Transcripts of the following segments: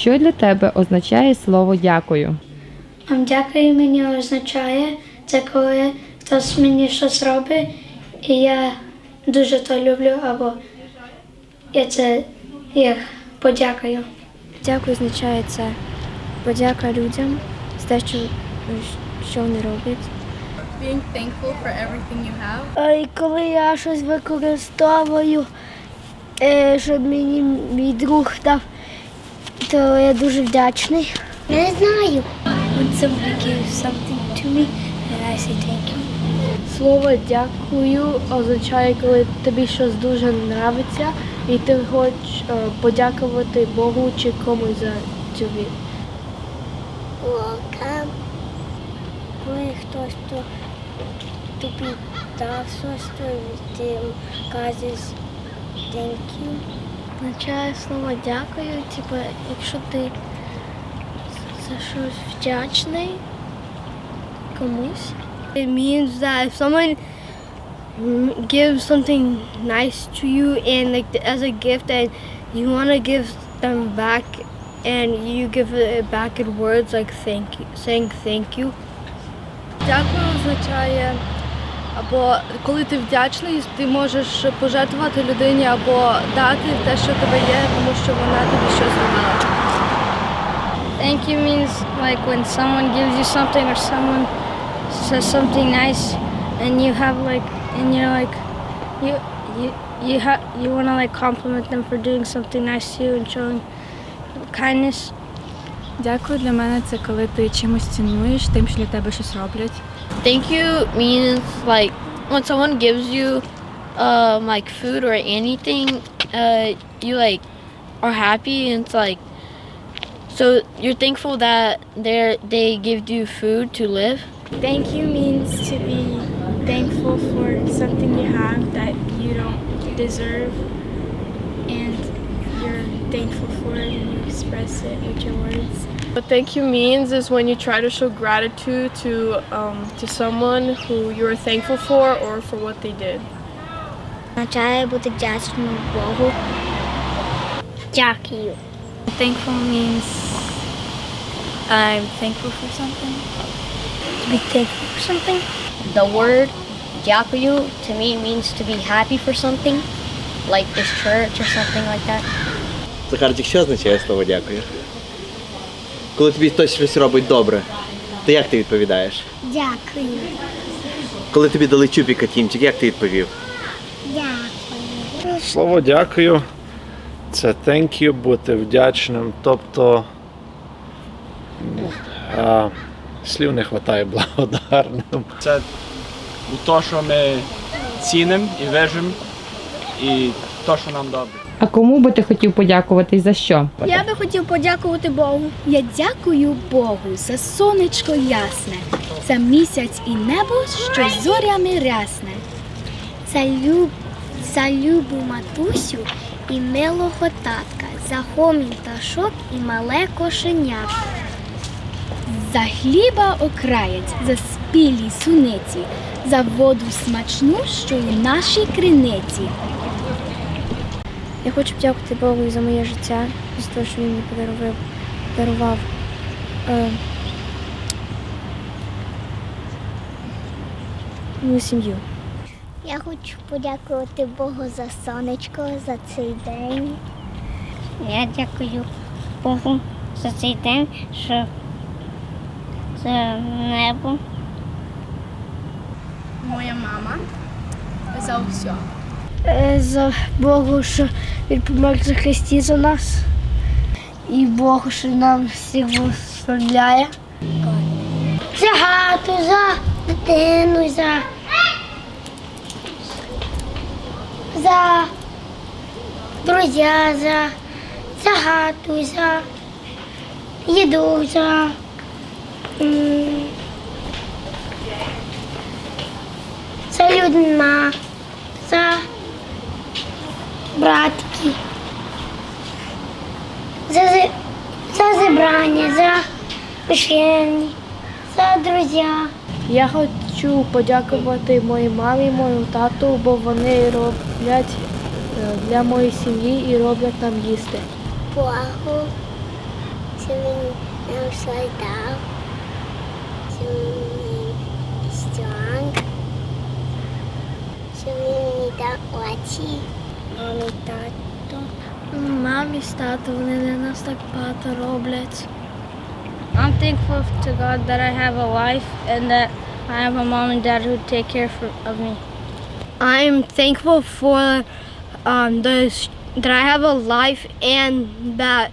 Що для тебе означає слово дякую? Дякую мені означає, це коли хтось мені щось робить, і я дуже то люблю, або я це їх подякую. Дякую означає це подяка людям за те, що, що вони роблять. being thankful for everything you have. І коли я щось використовую, е, щоб мені мій друг дав, то я дуже вдячний. Не знаю. When somebody gives something to me, then I say thank you. Слово дякую означає, коли тобі щось дуже подобається і ти хочеш е, подякувати Богу чи комусь за цю віру. Welcome. Коли хтось то тобі дав щось, то ти кажеш thank you. Означає слово дякую, типу, якщо ти за щось вдячний комусь. It means that if someone mm, gives something nice to you and like as a gift and you want to give them back and you give it back in words like thank you, saying thank you. Дякую означає, або коли ти вдячний, ти можеш пожертвувати людині або дати те, що тебе є, тому що вона тобі щось зробила. Thank you means like when someone gives you something or someone says something nice and you have like and you're like you you you have you want to like compliment them for doing something nice to you and showing kindness. Дякую для мене це коли ти чимось цінуєш, тим, що для тебе щось роблять. Thank you means like when someone gives you um, like food or anything, uh, you like are happy and it's like so you're thankful that they they give you food to live. Thank you means to be thankful for something you have that you don't deserve and you're thankful for it and you express it with your words. What thank you means is when you try to show gratitude to um, to someone who you are thankful for or for what they did. Означає бути вдячним Богу. Дякую. Thankful means I'm thankful for something. To be thankful for something. The word "dyakuyu" to me means to be happy for something, like this church or something like that. Захарчик, що означає слово дякую? Коли тобі хтось щось робить добре, то як ти відповідаєш? Дякую. Коли тобі дали чупіка тімчик, як ти відповів? Дякую. Слово дякую. Це thank you, бути вдячним. Тобто а, слів не вистачає благодарним. Це те, що ми цінимо і вижимо, і те, що нам добре. А кому би ти хотів подякувати і за що? Я би хотів подякувати Богу. Я дякую Богу за сонечко ясне, за місяць і небо, що зорями рясне. За, люб... за любу матусю і милого татка, за гомін пташок і мале кошенятко. За хліба окраєць, за спілі суниці, за воду смачну, що у нашій криниці. Я хочу подякувати Богу за моє життя, за те, що він мені подарував, подарував е, мою сім'ю. Я хочу подякувати Богу за сонечко, за цей день. Я дякую Богу за цей день, що за небо. Моя мама за все. Е, За Богу, що він помер за Христі за нас. І Богу, що нам всіх благословляє. За хату, за дитину, за, за друзі, за, за хату, за їду, за за людьми, за братки, за, за зібрання, за пишені, за друзі. Я хочу подякувати моїй мамі, моєму тату, бо вони роблять е, для моєї сім'ї і роблять нам їсти. Богу. Що він strong. Що він мені дав очі. Мамі, тато. Мамі з татом, вони для нас так багато роблять. I'm thankful to God that I have a life and that I have a mom and dad who take care for, of me. I'm thankful for um, the, that I have a life and that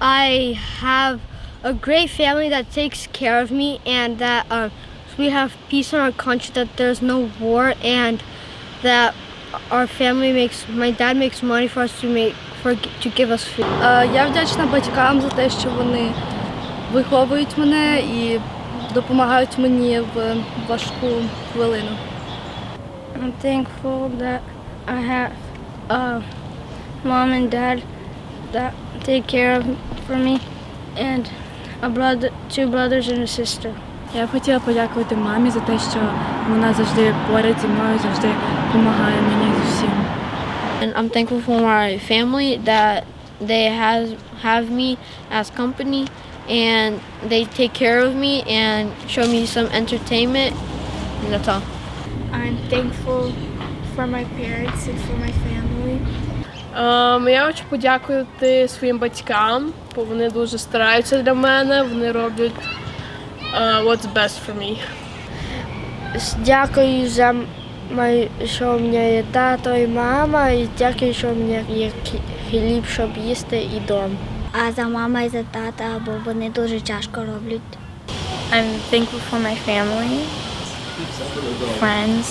I have a great family that takes care of me and that uh, we have peace in our country, that there's no war and that our family makes, my dad makes money for us to make, for, to give us food. Е, Я вдячна батькам за те, що вони виховують мене і допомагають мені в важку хвилину. I'm thankful that I have a mom and dad that take care of for me and a brother, two brothers and a sister. Я б хотіла подякувати мамі за те, що вона завжди поряд зі мною, завжди допомагає мені з усім. And I'm thankful for my family that they has have me as company and they take care of me and show me some entertainment. And that's all. I'm thankful for my parents and for my family. Ем, Я хочу подякувати своїм батькам, бо вони дуже стараються для мене, вони роблять е, what's best for me. Дякую за мою, що в мене є тато і мама, і дякую, що в мене є хліб, щоб їсти і дом. А за мама і за тата, бо вони дуже тяжко роблять. I'm thankful for my family, friends,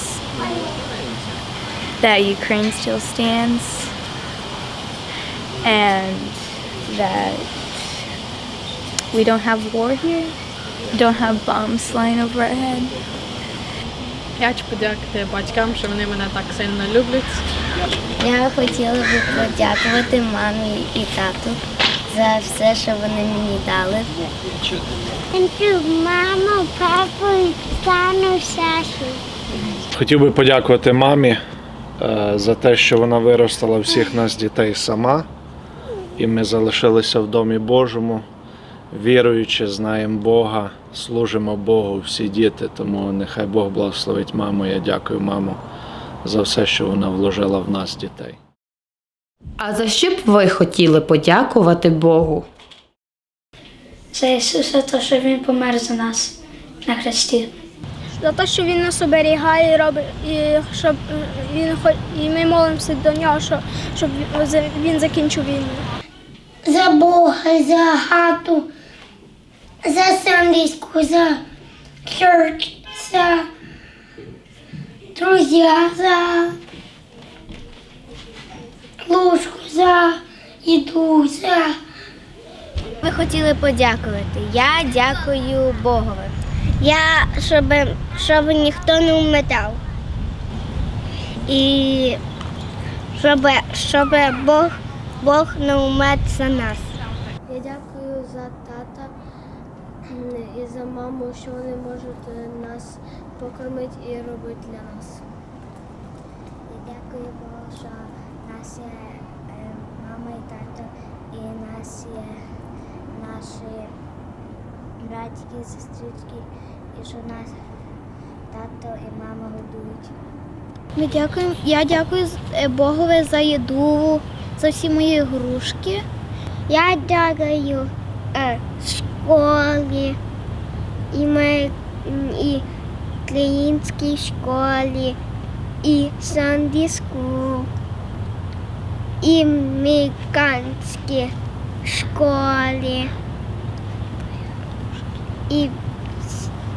that Ukraine still stands, and that we don't have war here, don't have bombs flying over our head. Я хочу подякувати батькам, що вони мене так сильно люблять. Я хотіла би подякувати мамі і тату за все, що вони мені дали. Маму, папу, Тану, Сашу. Хотів би подякувати мамі е, за те, що вона виростила всіх нас дітей сама, і ми залишилися в Домі Божому, віруючи, знаємо Бога, служимо Богу всі діти. Тому нехай Бог благословить маму. Я дякую маму за все, що вона вложила в нас дітей. А за що б ви хотіли подякувати Богу? За Ісуса, то, що Він помер за нас на хресті. За те, що він нас оберігає і робить, і щоб він і ми молимося до нього, щоб, щоб він закінчив війну. За Бога, за хату, за Сандійську, за church, за друзі, за ложку, за їду, за. Ми хотіли подякувати. Я дякую Богові. Я, щоб, щоб ніхто не вмитав. І щоб, щоб Бог, Бог не вмет за нас. Я дякую і за маму, що вони можуть нас покормити і робити для нас. Дякую Богу, що нас є е, мама і тато, і нас є наші братики сестрички, і що нас тато і мама годують. Ми дякуємо. Я дякую е, Богові за їду, за всі мої ігрушки. Я дякую е, школі і українській школі, і Sunday School, і американській школі і,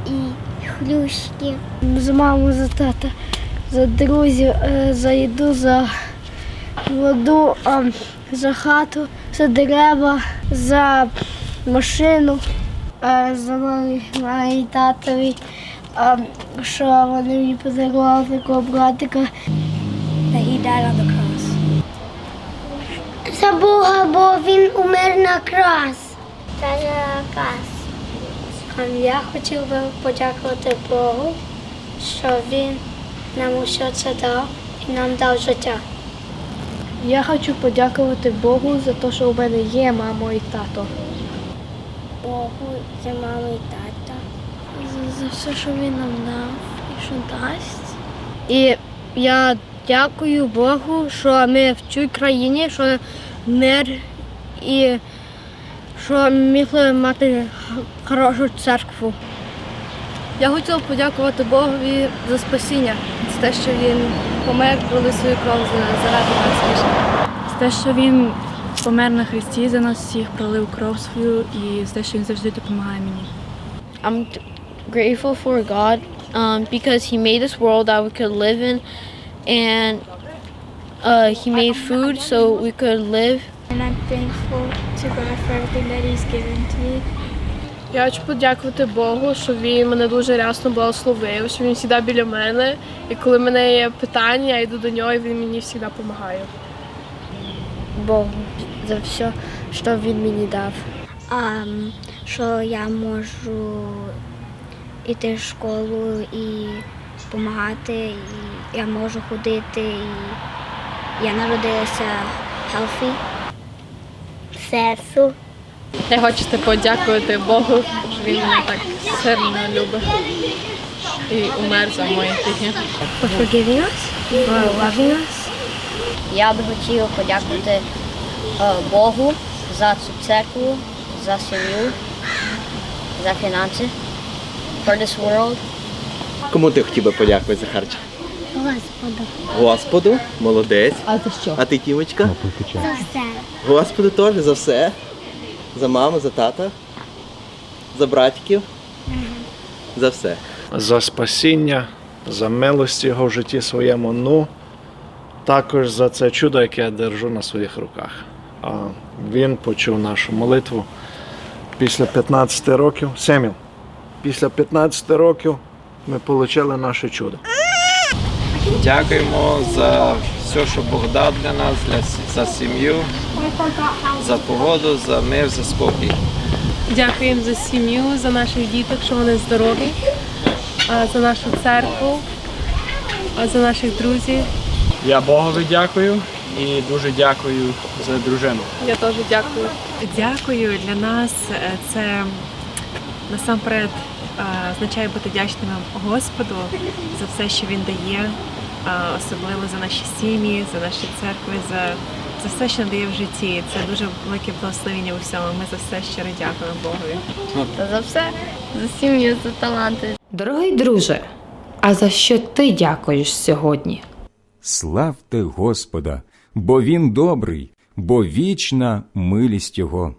і хрюшки. За маму, за тата, за друзів, е, за їду, за воду, за хату, за дерева, за машину, е, за мамі, татові, що вони мені подарували такого братика. That he died on the cross. За Бога, бо він умер на крас. Та на крас. Я хотів би подякувати Богу, що Він нам усе це дав і нам дав життя. Я хочу подякувати Богу за те, що у мене є мама і тато. Богу за маму і тата. За, за все, що він нам дав і що дасть. І я дякую Богу, що ми в цій країні, що мир і що ми могли мати хорошу церкву. Я хотіла подякувати Богові за спасіння, за те, що він помер, пролив свою кров заради нас. За те, що він помер на Христі за нас всіх, пролив кров свою і за те, що він завжди допомагає мені. I'm grateful for God um, because He made this world that we could live in, and uh, He made food so we could live. And I'm thankful to God for everything that He's given to me. Я хочу подякувати Богу, що він мене дуже рясно благословив, що він завжди біля мене. І коли в мене є питання, я йду до нього, і він мені завжди допомагає. Богу за все, що він мені дав. А, що я можу йти в школу і допомагати, і я можу ходити, і я народилася healthy. Серцю. Я хочу подякувати Богу, що він мене так сильно любить і умер за мої гріхи. For forgiving us, for loving us. Я би хотів подякувати Богу за цю церкву, за сім'ю, за фінанси, for this world. Кому ти хотів би подякувати, Захарчик? Господу. Господу, молодець. А за що? А ти, Тімочка? За все. Господу теж за все. За маму, за тата, за братиків. За все. За спасіння, за милость його в житті своєму, ну також за це чудо, яке я держу на своїх руках. А він почув нашу молитву після 15 років. Семіл, після 15 років ми отримали наше чудо. Дякуємо за все, що Бог дав для нас, для, за сім'ю, за погоду, за мир, за спокій. Дякуємо за сім'ю, за наших діток, що вони здорові, за нашу церкву, за наших друзів. Я Богові дякую і дуже дякую за дружину. Я теж дякую. Дякую для нас. е, Це насамперед е, означає бути вдячними Господу за все, що він дає, е, особливо за наші сім'ї, за наші церкви, за, за все, що надає в житті. Це дуже велике благословення у всьому. Ми за все щиро дякуємо Богові. Та за все, за сім'ю, за таланти. Дорогий друже, а за що ти дякуєш сьогодні? Славте Господа, бо Він добрий, бо вічна милість Його.